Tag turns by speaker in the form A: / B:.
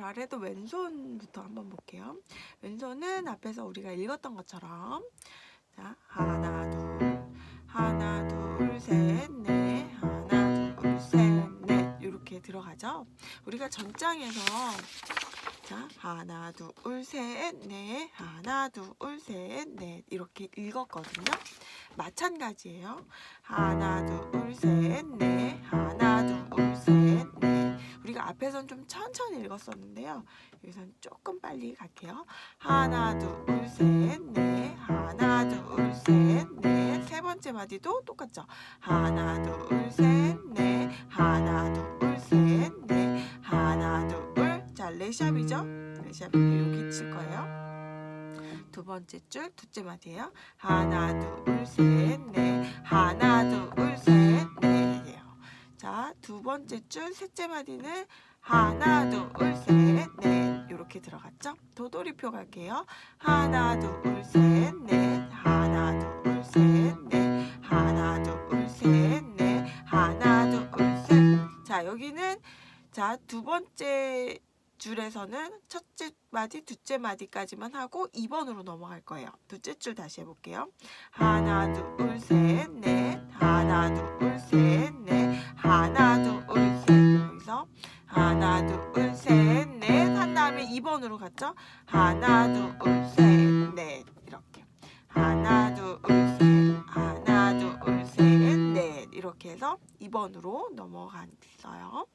A: 발 아래도 왼손부터 한번 볼게요. 왼손은 앞에서 우리가 읽었던 것처럼 자 하나 둘 하나 둘 셋 넷 하나 둘 셋 넷 이렇게 들어가죠. 우리가 전장에서 자 하나 둘 셋 넷 하나 둘 셋 넷 이렇게 읽었거든요. 마찬가지예요. 하나 둘 셋 넷 하나 둘셋넷 앞에선 좀 천천히 읽었었는데요. 여기선 조금 빨리 갈게요. 하나 둘 셋 넷 하나 둘 셋 넷 세 번째 마디도 똑같죠. 하나 둘 셋 넷 하나 둘 셋 넷 하나 둘 자 레샵이죠. 레샵 여기 칠 거예요. 두 번째 줄 둘째 마디예요. 하나 둘 셋 넷 하나 둘셋넷이에요. 자, 두 번째 줄 셋째 마디는 하나 둘셋넷 이렇게 들어갔죠? 도돌이표 갈게요. 하나 둘셋넷 하나 둘셋넷 하나 둘셋넷 하나 둘셋 자, 여기는 자, 두 번째 줄에서는 첫째 마디, 둘째 마디까지만 하고 2번으로 넘어갈 거예요. 둘째 줄 다시 해볼게요. 하나, 둘, 셋, 넷. 하나, 둘, 셋, 2번으로 갔죠? 하나, 둘, 셋, 넷. 이렇게. 하나, 둘, 셋. 하나, 둘, 셋, 넷. 이렇게 해서 2번으로 넘어갔어요.